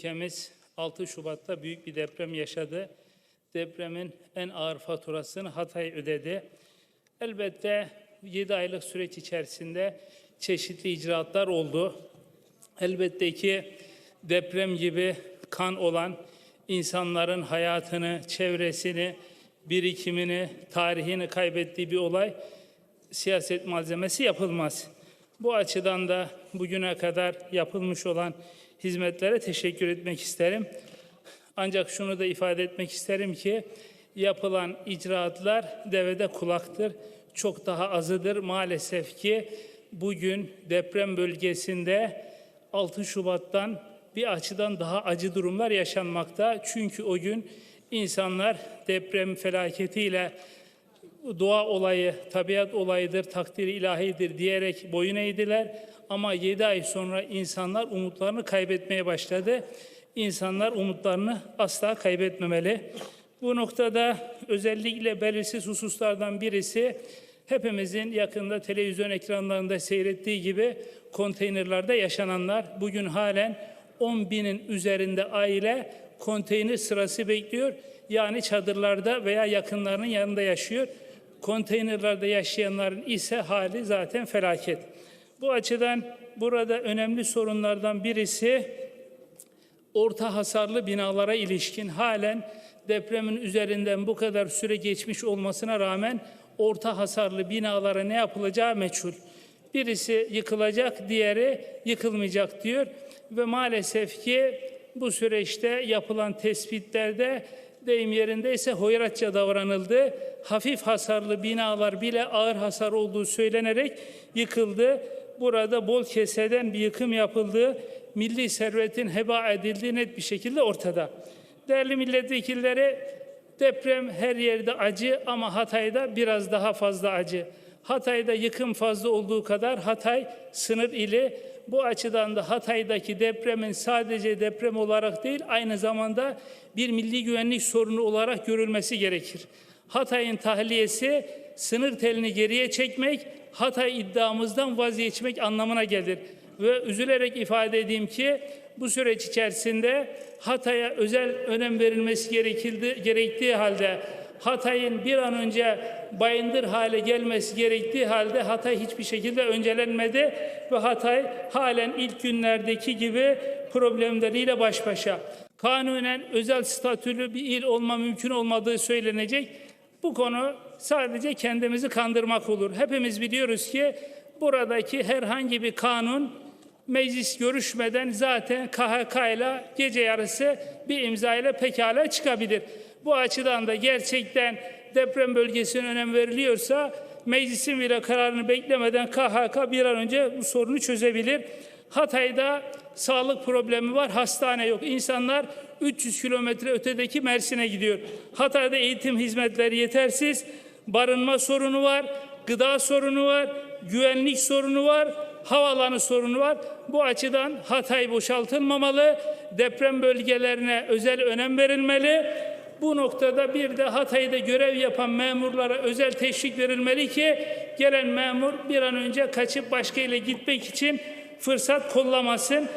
Ülkemiz 6 Şubat'ta büyük bir deprem yaşadı. Depremin en ağır faturasını Hatay ödedi. Elbette 7 aylık süreç içerisinde çeşitli icraatlar oldu. Elbette ki deprem gibi kan olan insanların hayatını, çevresini, birikimini, tarihini kaybettiği bir olay siyaset malzemesi yapılmaz. Bu açıdan da bugüne kadar yapılmış olan hizmetlere teşekkür etmek isterim. Ancak şunu da ifade etmek isterim ki yapılan icraatlar devede kulaktır. Çok daha azıdır. Maalesef ki bugün deprem bölgesinde 6 Şubat'tan bir açıdan daha acı durumlar yaşanmakta. Çünkü o gün insanlar deprem felaketiyle doğa olayı, tabiat olayıdır, takdiri ilahidir diyerek boyun eğdiler. Ama 7 ay sonra insanlar umutlarını kaybetmeye başladı. İnsanlar umutlarını asla kaybetmemeli. Bu noktada özellikle belirsiz hususlardan birisi hepimizin yakında televizyon ekranlarında seyrettiği gibi konteynerlarda yaşananlar. Bugün halen 10 binin üzerinde aile konteyner sırası bekliyor. Yani çadırlarda veya yakınlarının yanında yaşıyor. Konteynerlerde yaşayanların ise hali zaten felaket. Bu açıdan burada önemli sorunlardan birisi orta hasarlı binalara ilişkin halen depremin üzerinden bu kadar süre geçmiş olmasına rağmen orta hasarlı binalara ne yapılacağı meçhul. Birisi yıkılacak, diğeri yıkılmayacak diyor ve maalesef ki bu süreçte yapılan tespitlerde deyim yerindeyse hoyratça davranıldı. Hafif hasarlı binalar bile ağır hasar olduğu söylenerek yıkıldı. Burada bol keseden bir yıkım yapıldı. Milli servetin heba edildiği net bir şekilde ortada. Değerli milletvekilleri deprem her yerde acı ama Hatay'da biraz daha fazla acı. Hatay'da yıkım fazla olduğu kadar Hatay sınır ili bu açıdan da Hatay'daki depremin sadece deprem olarak değil aynı zamanda bir milli güvenlik sorunu olarak görülmesi gerekir. Hatay'ın tahliyesi sınır telini geriye çekmek, Hatay iddiamızdan vazgeçmek anlamına gelir. Ve üzülerek ifade edeyim ki bu süreç içerisinde Hatay'a özel önem verilmesi gerekildi, gerektiği halde Hatay'ın bir an önce bayındır hale gelmesi gerektiği halde Hatay hiçbir şekilde öncelenmedi ve Hatay halen ilk günlerdeki gibi problemleriyle baş başa. Kanunen özel statülü bir il olma mümkün olmadığı söylenecek. Bu konu sadece kendimizi kandırmak olur. Hepimiz biliyoruz ki buradaki herhangi bir kanun meclis görüşmeden zaten KHK ile gece yarısı bir imza ile pekala çıkabilir. Bu açıdan da gerçekten deprem bölgesine önem veriliyorsa meclisin bile kararını beklemeden KHK bir an önce bu sorunu çözebilir. Hatay'da sağlık problemi var, hastane yok. İnsanlar 300 kilometre ötedeki Mersin'e gidiyor. Hatay'da eğitim hizmetleri yetersiz, barınma sorunu var, gıda sorunu var, güvenlik sorunu var, havaalanı sorunu var. Bu açıdan Hatay boşaltılmamalı, deprem bölgelerine özel önem verilmeli. Bu noktada bir de Hatay'da görev yapan memurlara özel teşvik verilmeli ki gelen memur bir an önce kaçıp başka ile gitmek için fırsat kollamasın.